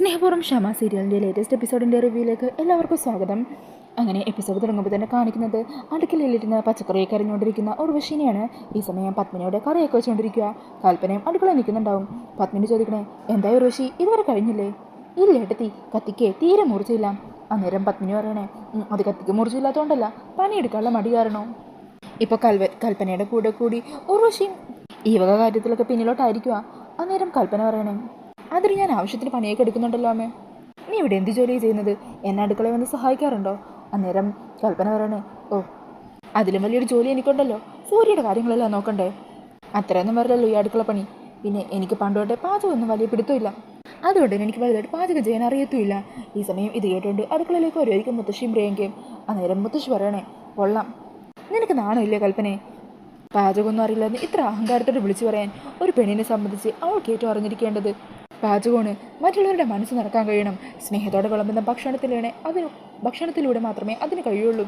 സ്നേഹപൂർവം ക്ഷമ സീരിയലിന്റെ ലേറ്റസ്റ്റ് എപ്പിസോഡിന്റെ റിവ്യൂയിലേക്ക് എല്ലാവർക്കും സ്വാഗതം. അങ്ങനെ എപ്പിസോഡ് തുടങ്ങുമ്പോൾ തന്നെ കാണിക്കുന്നത് അടുക്കളയിലിരുന്ന് പച്ചക്കറിയൊക്കെ അരിഞ്ഞുകൊണ്ടിരിക്കുന്ന ഉർവശീനെയാണ്. ഈ സമയം പത്മിനിയുടെ കറിയൊക്കെ വെച്ചുകൊണ്ടിരിക്കുക. കൽപ്പനയും അടുക്കളയിൽ നിൽക്കുന്നുണ്ടാവും. പത്മിനി ചോദിക്കണേ എന്താ ഉർവശി ഇതുവരെ കഴിഞ്ഞില്ലേ? ഇല്ല ഏട്ടത്തി കത്തിക്ക് തീരെ മുറിച്ചില്ല. അന്നേരം പത്മിനി പറയണേ "ഉം, അത് കത്തിക്ക് മുറിച്ചില്ലാത്തതുകൊണ്ടല്ല പണിയെടുക്കാനുള്ള മടി കാരണോ? ഇപ്പോൾ കൽവ കൽപ്പനയുടെ കൂടെ കൂടി ഉർവശിയും ഈ വക കാര്യത്തിലൊക്കെ പിന്നിലോട്ടായിരിക്കുക അന്നേരം കൽപ്പന പറയണേ അതിന് ഞാൻ ആവശ്യത്തിന് പണിയൊക്കെ എടുക്കുന്നുണ്ടല്ലോ അമ്മേ. നീ ഇവിടെ എന്ത് ജോലി ചെയ്യുന്നത്? എന്നെ അടുക്കളയിൽ വന്ന് സഹായിക്കാറുണ്ടോ? അന്നേരം കൽപ്പന പറയണേ ഓ അതിലും വലിയൊരു ജോലി എനിക്കുണ്ടല്ലോ. സൂര്യയുടെ കാര്യങ്ങളെല്ലാം നോക്കണ്ടേ? അത്രയൊന്നും വരില്ലല്ലോ ഈ അടുക്കള പണി. പിന്നെ എനിക്ക് പണ്ടോട്ടെ പാചകമൊന്നും വലിയ പിടുത്തമില്ല. അതുകൊണ്ട് തന്നെ എനിക്ക് വലുതായിട്ട് പാചകം ചെയ്യാൻ അറിയത്തുമില്ല. ഈ സമയം ഇത് കേട്ടുകൊണ്ട് അടുക്കളയിലേക്ക് വരുമായിരിക്കും മുത്തശ്ശിയും പ്രിയങ്കയും. അന്നേരം മുത്തശ്ശി പറയണേ കൊള്ളാം. നിനക്ക് നാണമില്ലേ കൽപ്പനെ? പാചകമൊന്നും അറിയില്ലെന്ന് ഇത്ര അഹങ്കാരത്തോട് വിളിച്ചു പറയാൻ ഒരു പെണ്ണിനെ സംബന്ധിച്ച് അവൾക്ക് ഏറ്റവും അറിഞ്ഞിരിക്കേണ്ടത് പാചകമാണ് മറ്റുള്ളവരുടെ മനസ്സ് നിറക്കാൻ കഴിയണം. സ്നേഹത്തോടെ വിളമ്പുന്ന ഭക്ഷണത്തിലൂടെ അതിന് ഭക്ഷണത്തിലൂടെ മാത്രമേ അതിന് കഴിയുള്ളൂ.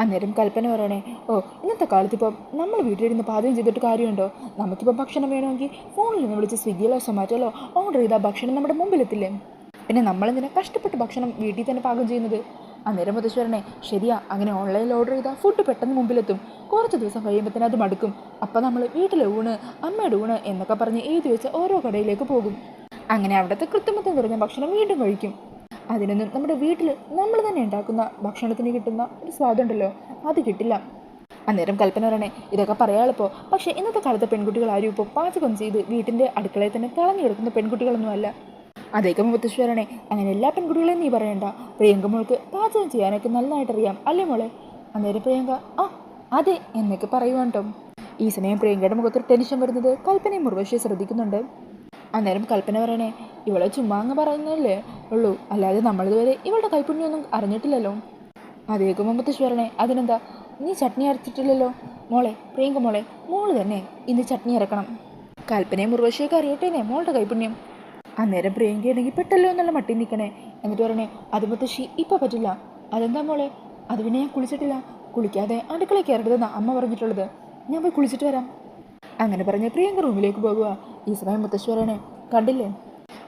അന്നേരം കൽപ്പന പറയണേ ഓ ഇന്നത്തെ കാലത്ത് ഇപ്പം നമ്മൾ വീട്ടിലിരുന്ന് പാചകം ചെയ്തിട്ട് കാര്യമുണ്ടോ? നമുക്കിപ്പോൾ ഭക്ഷണം വേണമെങ്കിൽ ഫോണിൽ നിന്ന് വിളിച്ച് സ്വിഗ്ഗിയിലോ സൊമാറ്റോയിലോ ഓർഡർ ചെയ്താൽ ഭക്ഷണം നമ്മുടെ മുമ്പിലെത്തില്ലേ? പിന്നെ നമ്മളെന്തിനാ കഷ്ടപ്പെട്ട് ഭക്ഷണം വീട്ടിൽ തന്നെ പാകം ചെയ്യുന്നത്? അന്നേരം മുതശ്വരനെ ശരിയാ അങ്ങനെ ഓൺലൈനിൽ ഓർഡർ ചെയ്താൽ ഫുഡ് പെട്ടെന്ന് മുമ്പിലെത്തും. കുറച്ച് ദിവസം കഴിയുമ്പോഴത്തേന് അത് മടുക്കും. അപ്പം നമ്മൾ വീട്ടിലെ ഊണ് അമ്മയുടെ ഊണ് എന്നൊക്കെ പറഞ്ഞ് ഏത് വെച്ച് ഓരോ കടയിലേക്ക് പോകും. അങ്ങനെ അവിടുത്തെ കൃത്രിമത്വം നിറഞ്ഞ ഭക്ഷണം വീണ്ടും കഴിക്കും. അതിനൊന്നും നമ്മുടെ വീട്ടിൽ നമ്മൾ തന്നെ ഉണ്ടാക്കുന്ന ഭക്ഷണത്തിന് കിട്ടുന്ന ഒരു സ്വാദുണ്ടല്ലോ അത് കിട്ടില്ല. അന്നേരം കൽപ്പന പറയണേ ഇതൊക്കെ പറയാളിപ്പോൾ പക്ഷേ ഇന്നത്തെ കാലത്തെ പെൺകുട്ടികൾ ആരും ഇപ്പോൾ പാചകം ചെയ്ത് വീട്ടിന്റെ അടുക്കളയിൽ തന്നെ കളഞ്ഞു കിടക്കുന്ന പെൺകുട്ടികളൊന്നും അതേക്കും മുത്തശ്ശേരനെ അങ്ങനെ എല്ലാ പെൺകുട്ടികളെയും നീ പറയണ്ട. പ്രിയങ്ക മോൾക്ക് പാചകം ചെയ്യാനൊക്കെ നന്നായിട്ടറിയാം അല്ലേ മോളെ? അന്നേരം പ്രിയങ്ക ആ അതെ എന്നൊക്കെ പറയുവാൻ കേട്ടോ. ഈ സമയം പ്രിയങ്കയുടെ മുഖത്തൊരു ടെൻഷൻ വരുന്നത് കൽപ്പനയും മുർവശിയെ ശ്രദ്ധിക്കുന്നുണ്ട്. അന്നേരം കൽപ്പന പറയണേ ഇവളെ ചുമ്മാ അങ്ങ് പറയുന്നല്ലേ ഉള്ളൂ അല്ലാതെ നമ്മളിതുവരെ ഇവളുടെ കൈപ്പുണ്യൊന്നും അറിഞ്ഞിട്ടില്ലല്ലോ. അതേക്കും മുത്തശ്വരണേ അതിനെന്താ നീ ചട്നി അരച്ചിട്ടില്ലല്ലോ? മോളെ പ്രിയങ്ക മോളെ മോൾ തന്നെ ഇന്ന് ചട്നി ഇറക്കണം കൽപ്പനയും മുർവശിയൊക്കെ അറിയട്ടേനെ മോളുടെ കൈപുണ്യം. അന്നേരം പ്രിയങ്കയാണെങ്കിൽ പെട്ടല്ലോ എന്നുള്ള മട്ടി നിൽക്കണേ. എന്നിട്ട് പറയണേ അത് മുത്തശ്ശി ഇപ്പം പറ്റില്ല. അതെന്താ മോളെ? അത് പിന്നെ ഞാൻ കുളിച്ചിട്ടില്ല. കുളിക്കാതെ അടുക്കളയിൽ കയറരുതെന്ന അമ്മ പറഞ്ഞിട്ടുള്ളത്. ഞാൻ പോയി കുളിച്ചിട്ട് വരാം. അങ്ങനെ പറഞ്ഞ് പ്രിയങ്ക റൂമിലേക്ക് പോകുക. ഈ സമയം മുത്തശ്ശി പറയണേ കണ്ടില്ലേ?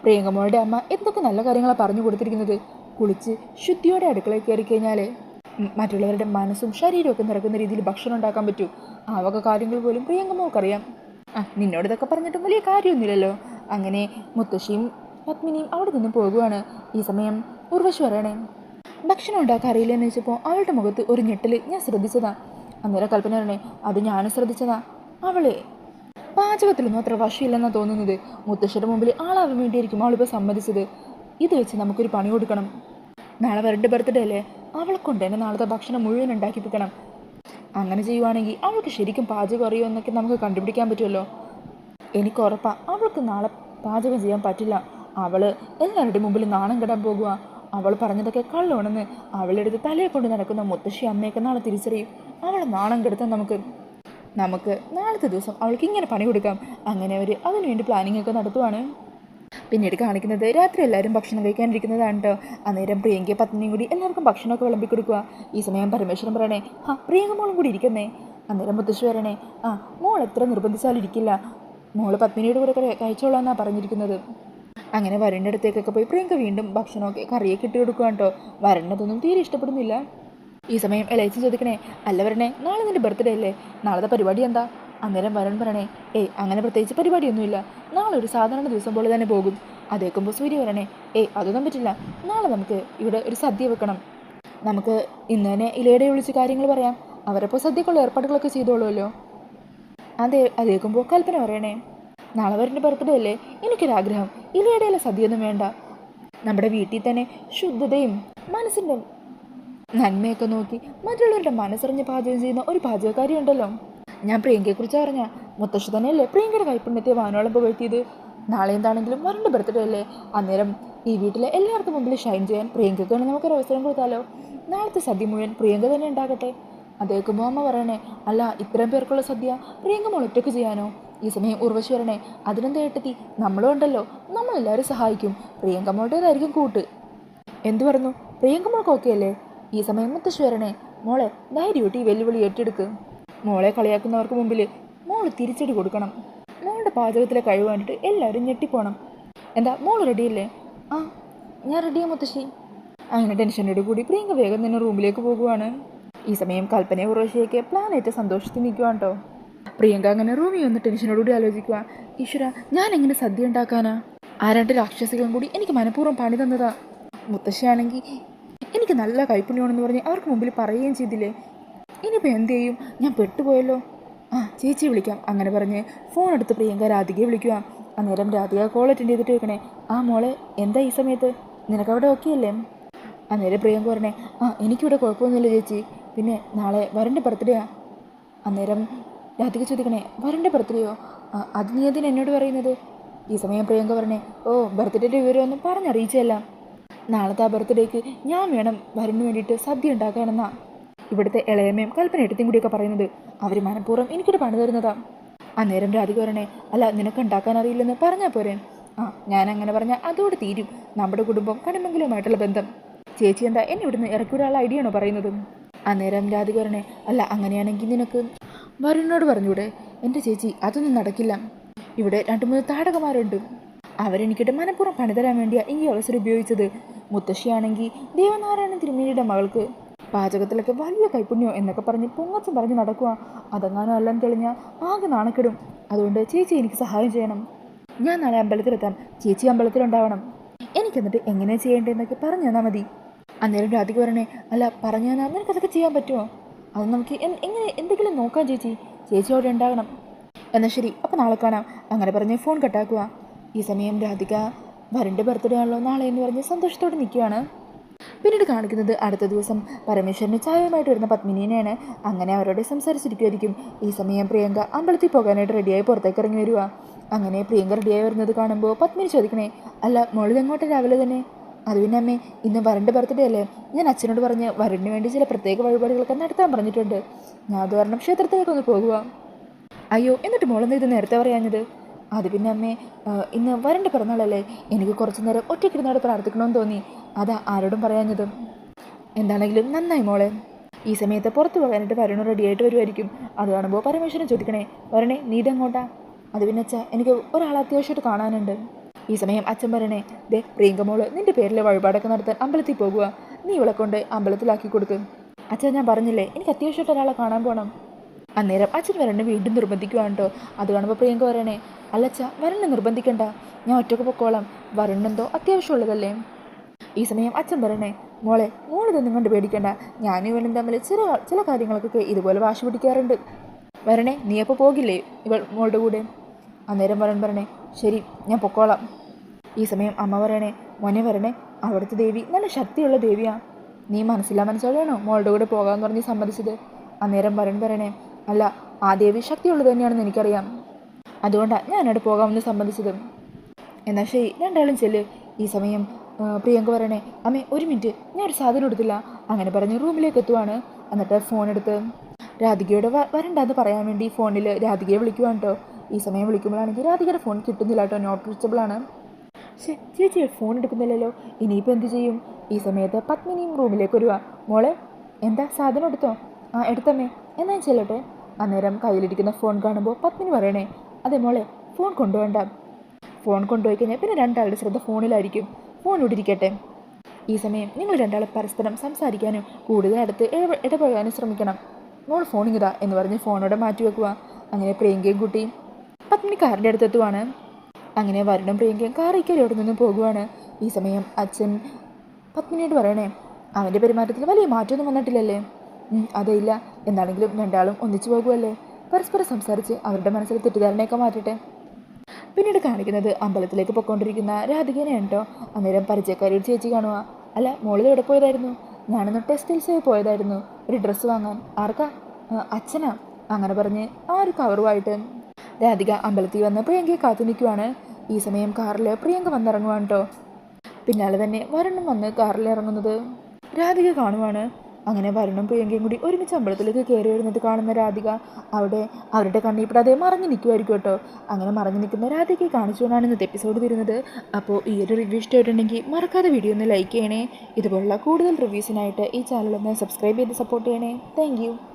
പ്രിയങ്ക മോളുടെ അമ്മ എന്തൊക്കെ നല്ല കാര്യങ്ങളാണ് പറഞ്ഞു കൊടുത്തിരിക്കുന്നത്. കുളിച്ച് ശുദ്ധിയോടെ അടുക്കളയിൽ കയറി കഴിഞ്ഞാൽ മറ്റുള്ളവരുടെ മനസ്സും ശരീരവും ഒക്കെ നിറക്കുന്ന രീതിയിൽ ഭക്ഷണം ഉണ്ടാക്കാൻ പറ്റൂ. ആ വക കാര്യങ്ങൾ പോലും പ്രിയങ്ക മോൾക്കറിയാം ആ നിന്നോട് ഇതൊക്കെ പറഞ്ഞിട്ടും വലിയ കാര്യമൊന്നുമില്ലല്ലോ. അങ്ങനെ മുത്തശ്ശിയും പത്മിനിയും അവിടെ നിന്ന് പോകുവാണ്. ഈ സമയം ഉർവശി പറയണേ ഭക്ഷണം ഉണ്ടാക്കാൻ അറിയില്ലെന്ന് വെച്ചപ്പോൾ അവളുടെ മുഖത്ത് ഒരു ഞെട്ടൽ ഞാൻ ശ്രദ്ധിച്ചതാ. അന്നേരം കൽപ്പന പറയണേ അത് ഞാനും ശ്രദ്ധിച്ചതാ. അവളെ. പാചകത്തിലൊന്നും അത്ര വശമില്ലെന്നാ തോന്നുന്നത്. മുത്തശ്ശിയുടെ മുമ്പിൽ ആളാവാൻ വേണ്ടിയായിരിക്കും അവളിപ്പോൾ സമ്മതിച്ചത്. ഇത് വെച്ച് നമുക്കൊരു പണി കൊടുക്കണം. നാളെ വരണ്ട ബർത്ത്ഡേ അല്ലേ? അവളെ കൊണ്ട് തന്നെ നാളത്തെ ഭക്ഷണം മുഴുവൻ ഉണ്ടാക്കിപ്പിക്കണം അങ്ങനെ ചെയ്യുവാണെങ്കിൽ അവൾക്ക് ശരിക്കും പാചകം അറിയുമോ എന്നൊക്കെ നമുക്ക് കണ്ടുപിടിക്കാൻ പറ്റുമല്ലോ. എനിക്ക് ഉറപ്പാ അവൾക്ക് നാളെ പാചകം ചെയ്യാൻ പറ്റില്ല. അവൾ എല്ലാവരുടെയും മുമ്പിൽ നാണം കെടാൻ പോകുക അവൾ പറഞ്ഞതൊക്കെ കള്ളമാണെന്ന് അവളെടുത്ത് തലയെ കൊണ്ട് നടക്കുന്ന മുത്തശ്ശി അമ്മയൊക്കെ നാളെ തിരിച്ചറിയും. അവളെ നാണം കെടുത്താൻ നമുക്ക് നമുക്ക് നാളത്തെ ദിവസം അവൾക്ക് ഇങ്ങനെ പണി കൊടുക്കാം. അങ്ങനെ അവർ അതിനുവേണ്ടി പ്ലാനിങ് ഒക്കെ നടത്തുവാണ്. പിന്നീട് കാണിക്കുന്നത് രാത്രി എല്ലാവരും ഭക്ഷണം കഴിക്കാനിരിക്കുന്നതാണ് കേട്ടോ അന്നേരം പ്രിയങ്കയെ പത്നിയും കൂടി എല്ലാവർക്കും ഭക്ഷണമൊക്കെ വിളമ്പി കൊടുക്കുക ഈ സമയം പരമേശ്വരൻ പറയണേ ആ പ്രിയങ്ക മോളും കൂടി ഇരിക്കുന്നേ. അന്നേരം മുത്തശ്ശി വരണേ ആ മോൾ എത്ര നിർബന്ധിച്ചാലും ഇരിക്കില്ല. മോൾ പത്മിനിയുടെ കൂടെ കഴിച്ചോളാം കഴിച്ചോളാന്നാണ് പറഞ്ഞിരിക്കുന്നത്. അങ്ങനെ വരന്റെ അടുത്തേക്കൊക്കെ പോയി പ്രിയങ്ക വീണ്ടും ഭക്ഷണമൊക്കെ കറിയൊക്കെ ഇട്ട് കൊടുക്കുക കേട്ടോ വരണ്ടതൊന്നും തീരെ ഇഷ്ടപ്പെടുന്നില്ല. ഈ സമയം ഇളയച്ചൻ ചോദിക്കണേ അല്ല വരണേ നാളെ നിന്റെ ബർത്ത്ഡേ അല്ലേ? നാളത്തെ പരിപാടി എന്താ? അന്നേരം വരൻ പറയണേ ഏയ് അങ്ങനെ പ്രത്യേകിച്ച് പരിപാടിയൊന്നുമില്ല. നാളെ ഒരു സാധാരണ ദിവസം പോലെ തന്നെ പോകും. അതേക്കുമ്പോൾ സൂര്യ വരണേ ഏയ് അതൊന്നും പറ്റില്ല. നാളെ നമുക്ക് ഇവിടെ ഒരു സദ്യ വെക്കണം. നമുക്ക് ഇന്ന് തന്നെ ഇലയുടെ വിളിച്ച് കാര്യങ്ങൾ പറയാം. അവരപ്പോൾ സദ്യക്കുള്ള ഏർപ്പാടുകളൊക്കെ ചെയ്തോളുമല്ലോ അതെ അതേക്കുമ്പോൾ കൽപ്പന പറയണേ. നാളെ വരന്റെ ബർത്ത്ഡേ അല്ലേ എനിക്കൊരാഗ്രഹം. ഇനിയിടയിലെ സദ്യയൊന്നും വേണ്ട. നമ്മുടെ വീട്ടിൽ തന്നെ ശുദ്ധതയും മനസ്സിന്റെ നന്മയൊക്കെ നോക്കി മറ്റുള്ളവരുടെ മനസ്സറിഞ്ഞ് പാചകം ചെയ്യുന്ന ഒരു പാചകക്കാരി ഉണ്ടല്ലോ. ഞാൻ പ്രിയങ്കയെക്കുറിച്ച് അറിഞ്ഞ മുത്തശ്ശി തന്നെയല്ലേ പ്രിയങ്കയുടെ കൈപ്പുണ്യത്തെ വാനോളം പുകഴ്ത്തിയത്? നാളെ എന്താണെങ്കിലും വരണ്ട ബർത്ത്ഡേ അല്ലേ അന്നേരം ഈ വീട്ടിലെ എല്ലാവർക്കും മുമ്പിൽ ഷൈൻ ചെയ്യാൻ പ്രിയങ്കയ്ക്ക് വേണ്ടി നമുക്കൊരു അവസരം കൊടുത്താലോ? നാളത്തെ സദ്യ മുഴുവൻ പ്രിയങ്ക തന്നെ ഉണ്ടാകട്ടെ അതേക്കുമ്പോൾ അമ്മ പറയണേ അല്ല ഇത്രയും പേർക്കുള്ള സദ്യ പ്രിയങ്ക മോൾ ഒറ്റയ്ക്ക് ചെയ്യാനോ? ഈ സമയം ഉർവശി വരണേ അതിനെന്താ കേട്ടെത്തി നമ്മളും ഉണ്ടല്ലോ നമ്മളെല്ലാവരും സഹായിക്കും. പ്രിയങ്ക മോളുടേതായിരിക്കും കൂട്ട്. എന്തു പറഞ്ഞു? പ്രിയങ്ക മോൾക്ക് ഓക്കെ അല്ലേ? ഈ സമയം മുത്തശ്ശി വരണേ മോളെ ഈ വെല്ലുവിളി ഏറ്റെടുക്ക്. മോളെ കളിയാക്കുന്നവർക്ക് മുമ്പിൽ മോൾ തിരിച്ചടി കൊടുക്കണം. മോളുടെ പാചകത്തിലെ കഴിവ് കണ്ടിട്ട് എല്ലാവരും ഞെട്ടിപ്പോണം. എന്താ മോൾ റെഡിയല്ലേ ആ ഞാൻ റെഡിയാ മുത്തശ്ശി. അങ്ങനെ ടെൻഷനോട് കൂടി പ്രിയങ്ക വേഗം തന്നെ റൂമിലേക്ക് പോകുവാണ്. ഈ സമയം കൽപ്പനയെ ഉറവശിയൊക്കെ പ്ലാനേറ്റ് സന്തോഷത്തിൽ നിൽക്കുവാണ് കേട്ടോ പ്രിയങ്ക അങ്ങനെ റൂമിൽ ഒന്ന് ടെൻഷനോടുകൂടി ആലോചിക്കുക ഈശ്വര ഞാൻ എങ്ങനെ സദ്യ ഉണ്ടാക്കാനാ? ആ രണ്ട് രാക്ഷസികളും കൂടി എനിക്ക് മനഃപൂർവം പണി തന്നതാ. മുത്തശ്ശിയാണെങ്കിൽ എനിക്ക് നല്ല കൈപ്പുണ്യമാണെന്ന് പറഞ്ഞ് അവർക്ക് മുമ്പിൽ പറയുകയും ചെയ്തില്ലേ? ഇനിയിപ്പോൾ എന്ത് ചെയ്യും? ഞാൻ പെട്ടുപോയല്ലോ. ആ ചേച്ചിയെ വിളിക്കാം അങ്ങനെ പറഞ്ഞ് ഫോൺ എടുത്ത് പ്രിയങ്ക രാധികയെ വിളിക്കുക അന്നേരം രാധിക കോൾ അറ്റൻഡ് ചെയ്തിട്ട് വെക്കണേ ആ മോളെ എന്താ ഈ സമയത്ത്? നിനക്കവിടെ ഓക്കെ അല്ലേ? അന്നേരം പ്രിയങ്ക പറഞ്ഞേ ആ എനിക്കിവിടെ കുഴപ്പമൊന്നുമില്ല ചേച്ചി. പിന്നെ നാളെ വരന്റെ ബർത്ത്ഡേയാ അന്നേരം രാധിക ചോദിക്കണേ വരന്റെ ബർത്ത്ഡേയോ ആ, അത് നീ അതിന് എന്നോട് പറയുന്നത്? ഈ സമയം പ്രിയങ്ക പറഞ്ഞേ ഓ ബർത്ത്ഡേയുടെ വിവരമൊന്നും പറഞ്ഞറിയിച്ചല്ല നാളത്തെ ആ ബർത്ത്ഡേക്ക് ഞാൻ വേണം വരന് വേണ്ടിയിട്ട് സദ്യ ഉണ്ടാക്കാനെന്നാ. ഇവിടുത്തെ ഇളയമ്മയും കൽപ്പനയെടുത്തും കൂടിയൊക്കെ പറയുന്നത് അവർ മനഃപൂർവം എനിക്കൊരു പണി തരുന്നതാ. അന്നേരം രാധിക പറയണേ അല്ല നിനക്ക് ഉണ്ടാക്കാൻ അറിയില്ലെന്ന് പറഞ്ഞാൽ പോരെ. ആ ഞാൻ അങ്ങനെ പറഞ്ഞാൽ അതോടെ തീരും. നമ്മുടെ കുടുംബം കടുമെങ്കിലുമായിട്ടുള്ള ബന്ധം. ചേച്ചി എന്താ എന്നെ ഇവിടുന്ന് ഇറക്കി വിടാനുള്ള ഐഡിയ ആണോ പറയുന്നത്? അന്നേരം രാധിക പറഞ്ഞേ അല്ല അങ്ങനെയാണെങ്കിൽ നിനക്ക് വരുണിനോട് പറഞ്ഞൂടെ എന്റെ ചേച്ചി അതൊന്നും നടക്കില്ല. ഇവിടെ രണ്ട് മൂന്ന് താടകമാരുണ്ട് അവരെനിക്കിട്ട് മനഃപൂർവം പണി തരാൻ വേണ്ടിയാ ഈ അവസരം ഉപയോഗിച്ചത്. മുത്തശ്ശിയാണെങ്കിൽ ദേവനാരായണൻ തിരുമേനിയുടെ മകൾക്ക് പാചകത്തിലൊക്കെ വലിയ കൈപ്പുണ്യോ എന്നൊക്കെ പറഞ്ഞ് പൊങ്ങച്ചം പറഞ്ഞ് നടക്കുക അതെങ്ങാനും എല്ലാം തെളിഞ്ഞാൽ ആകെ നാണക്കെടും. അതുകൊണ്ട് ചേച്ചി എനിക്ക് സഹായം ചെയ്യണം. ഞാൻ നാളെ അമ്പലത്തിലെത്താം. ചേച്ചി അമ്പലത്തിലുണ്ടാവണം. എനിക്കെന്നിട്ട് എങ്ങനെ ചെയ്യേണ്ടതെന്നൊക്കെ പറഞ്ഞു തന്നാൽ മതി. അന്നേരം രാധിക പറയണേ അല്ല പറഞ്ഞു തന്നാൽ നിനക്കതൊക്കെ ചെയ്യാൻ പറ്റുമോ അത് നമുക്ക് എങ്ങനെ എന്തെങ്കിലും നോക്കാം ചേച്ചി. ചേച്ചി അവിടെ ഉണ്ടാകണം. എന്നാൽ ശരി അപ്പോൾ നാളെ കാണാം. അങ്ങനെ പറഞ്ഞ് ഫോൺ കട്ടാക്കുക. ഈ സമയം രാധിക വരന്റെ ബർത്ത്ഡേ ആണല്ലോ നാളെ എന്ന് പറഞ്ഞ് സന്തോഷത്തോടെ നിൽക്കുകയാണ്. പിന്നീട് കാണിക്കുന്നത് അടുത്ത ദിവസം പരമേശ്വരന് ചായയുമായിട്ട് വരുന്ന പത്മിനിയനെയാണ് അങ്ങനെ അവരോട് സംസാരിച്ചിരിക്കുമായിരിക്കും ഈ സമയം പ്രിയങ്ക അമ്പലത്തിൽ പോകാനായിട്ട് റെഡിയായി പുറത്തേക്ക് ഇറങ്ങി വരിക. അങ്ങനെ പ്രിയങ്ക റെഡിയായി വരുന്നത് കാണുമ്പോൾ പത്മിനി ചോദിക്കണേ അല്ല മോളിത് എങ്ങോട്ട് രാവിലെ തന്നെ? അത് പിന്നെ അമ്മേ ഇന്ന് വരന്റെ ബർത്ത്ഡേ അല്ലേ? ഞാൻ അച്ഛനോട് പറഞ്ഞ് വരന് വേണ്ടി ചില പ്രത്യേക വഴിപാടുകളൊക്കെ നടത്താൻ പറഞ്ഞിട്ടുണ്ട്. ഞാൻ അത് കാരണം ക്ഷേത്രത്തിലേക്കൊന്ന് പോകുക അയ്യോ എന്നിട്ട് മോളെന്താ ഇത് നേരത്തെ പറയാഞ്ഞത്? അത് പിന്നെ അമ്മേ ഇന്ന് വരന്റെ പിറന്നാളല്ലേ? എനിക്ക് കുറച്ച് നേരം ഒറ്റയ്ക്കിരുന്നോട് പ്രാർത്ഥിക്കണമെന്ന് തോന്നി. അതാ ആരോടും പറയാഞ്ഞത്. എന്താണെങ്കിലും നന്നായി മോളെ. ഈ സമയത്ത് പുറത്ത് പോകാനായിട്ട് വരുണ് റെഡിയായിട്ട് വരുമായിരിക്കും അത് കാണുമ്പോൾ പരമേശ്വരൻ ചോദിക്കണേ വരണേ നീ ഇതെങ്ങോട്ടാ? അത് പിന്നെ അച്ഛാ എനിക്ക് ഒരാൾ അത്യാവശ്യമായിട്ട് കാണാനുണ്ട്. ഈ സമയം അച്ഛൻ പറയണേ ദേ പ്രിയങ്ക മോൾ നിന്റെ പേരിൽ വഴിപാടൊക്കെ നടത്താൻ അമ്പലത്തിൽ പോകുക നീ ഇവളെ കൊണ്ട് അമ്പലത്തിലാക്കി കൊടുക്ക്. അച്ഛൻ ഞാൻ പറഞ്ഞില്ലേ എനിക്ക് അത്യാവശ്യമായിട്ട് ഒരാളെ കാണാൻ പോകണം അന്നേരം അച്ഛൻ വരനെ വീണ്ടും നിർബന്ധിക്കുവാണ് കേട്ടോ അത് കാണുമ്പോൾ പ്രിയങ്ക പറയണേ അല്ലച്ച വരനെ നിർബന്ധിക്കണ്ട. ഞാൻ ഒറ്റയ്ക്ക് പൊക്കോളാം. വരണെന്തോ അത്യാവശ്യമുള്ളതല്ലേ. ഈ സമയം അച്ഛൻ പറയണേ മോളെ മോളിതൊന്നും കണ്ട് പേടിക്കണ്ട. ഞാനും ഇവനും തമ്മിൽ ചില ചില കാര്യങ്ങൾക്കൊക്കെ ഇതുപോലെ വാശി പിടിക്കാറുണ്ട്. വരണേ നീ അപ്പോൾ പോകില്ലേ ഇവൾ മോളുടെ കൂടെ? അന്നേരം വരൻ പറയണേ ശരി ഞാൻ പൊക്കോളാം. ഈ സമയം അമ്മ പറയണേ മോനെ വരണേ അവിടുത്തെ ദേവി നല്ല ശക്തിയുള്ള ദേവിയാ. നീ മനസ്സിലാ മനസ്സിലാണോ മോളുടെ കൂടെ പോകാമെന്ന് പറഞ്ഞ് സമ്മതിച്ചത്? അന്നേരം വരൻ പറയണേ അല്ല ആ ദേവി ശക്തിയുള്ളത് തന്നെയാണെന്ന് എനിക്കറിയാം. അതുകൊണ്ടാണ് ഞാൻ അവിടെ പോകാമെന്ന് സമ്മതിച്ചത്. എന്നാൽ ശരി രണ്ടാളും ചെല്ല്. ഈ സമയം പ്രിയങ്ക പറയണേ അമ്മേ ഒരു മിനിറ്റ് ഞാൻ ഒരു സാധനം എടുത്തില്ല. അങ്ങനെ പറഞ്ഞ് റൂമിലേക്ക് എത്തുവാണ്. എന്നിട്ട് ഫോൺ എടുത്ത് രാധികയോട് വരണ്ടാന്ന് പറയാൻ വേണ്ടി ഫോണിൽ രാധികയെ വിളിക്കുവാണ് കേട്ടോ ഈ സമയം വിളിക്കുമ്പോഴാണെങ്കിൽ രാധികയുടെ ഫോൺ കിട്ടുന്നില്ല കേട്ടോ നോട്ട് ആണ്. ശേ ചേച്ചി ഫോൺ എടുക്കുന്നില്ലല്ലോ. ഇനിയിപ്പോൾ എന്ത് ചെയ്യും? ഈ സമയത്ത് പത്മിനിയും റൂമിലേക്ക് വരുക മോളെ എന്താ സാധനം എടുത്തോ? ആ എടുത്തമ്മേ. എന്നാ ചെല്ലട്ടെ? അന്നേരം കയ്യിലിരിക്കുന്ന ഫോൺ കാണുമ്പോൾ പത്മിനി പറയണേ അതെ മോളെ ഫോൺ കൊണ്ടുപോകണ്ട. ഫോൺ കൊണ്ടുപോയി കഴിഞ്ഞാൽ പിന്നെ രണ്ടാളുടെ ശ്രദ്ധ ഫോണിലായിരിക്കും. ഫോൺ ഇവിടെ ഇരിക്കട്ടെ. ഈ സമയം നിങ്ങൾ രണ്ടാളെ പരസ്പരം സംസാരിക്കാനും കൂടുതൽ അടുത്ത് ഇടപെ- ഇടപഴകാനും ശ്രമിക്കണം. മോൾ ഫോണിങ്ങിതാ എന്ന് പറഞ്ഞ് ഫോണോടെ മാറ്റി വെക്കുക അങ്ങനെ പ്രിയങ്കയും കുട്ടിയും പത്മിനി കാറിന്റെ അടുത്തെത്തുവാണ്. അങ്ങനെ വരുണും പ്രിയങ്കയും കാറിൽ കയറി അവിടെ നിന്നും പോകുവാണ്. ഈ സമയം അച്ഛൻ പത്മിനിയോട് പറയണേ അവന്റെ പെരുമാറ്റത്തിൽ വലിയ മാറ്റമൊന്നും വന്നിട്ടില്ലല്ലേ? അതേയില്ല അതേ ഇല്ല. എന്താണെങ്കിലും രണ്ടാളും ഒന്നിച്ചു പോകുമല്ലേ പരസ്പരം സംസാരിച്ച് അവരുടെ മനസ്സിൽ തെറ്റിദ്ധാരണയൊക്കെ മാറ്റട്ടെ. പിന്നീട് കാണിക്കുന്നത് അമ്പലത്തിലേക്ക് പൊയ്ക്കൊണ്ടിരിക്കുന്ന രാധികനെയാണ് കേട്ടോ അന്നേരം പരിചയക്കാരി ഒരു ചേച്ചി കാണുക അല്ല മോളിൽ എവിടെ പോയതായിരുന്നു? ഞാനൊന്ന് ടെക്സ്റ്റൈൽസായി പോയതായിരുന്നു. ഒരു ഡ്രസ്സ് വാങ്ങാൻ. ആർക്കാ? അച്ഛനാ. അങ്ങനെ പറഞ്ഞ് ആ ഒരു കവറുമായിട്ട് രാധിക അമ്പലത്തിൽ വന്ന് പ്രിയങ്കയെ കാത്തു നിൽക്കുവാണ് ഈ സമയം കാറിൽ പ്രിയങ്ക വന്നിറങ്ങുവാണ് കേട്ടോ പിന്നാലെ തന്നെ വരുണും വന്ന് കാറിൽ ഇറങ്ങുന്നത്. രാധിക കാണുവാണ്. അങ്ങനെ വരുണും പ്രിയങ്കയും കൂടി ഒരുമിച്ച് അമ്പലത്തിലേക്ക് കയറി വരുന്നത് കാണുന്ന രാധിക അവിടെ അവരുടെ കണ്ണീപ്പെടാതെ മറഞ്ഞു നിൽക്കുമായിരിക്കും കേട്ടോ അങ്ങനെ മറഞ്ഞു നിൽക്കുന്ന രാധികയെ കാണിച്ചുകൊണ്ടാണ് ഇന്നത്തെ എപ്പിസോഡ് വരുന്നത് അപ്പോൾ ഈ ഒരു റിവ്യൂ ഇഷ്ടമായിട്ടുണ്ടെങ്കിൽ മറക്കാതെ വീഡിയോ ഒന്ന് ലൈക്ക് ചെയ്യണേ. ഇതുപോലുള്ള കൂടുതൽ റിവ്യൂസിനായിട്ട് ഈ ചാനൽ ഒന്ന് സബ്സ്ക്രൈബ് ചെയ്ത് സപ്പോർട്ട് ചെയ്യണേ. താങ്ക്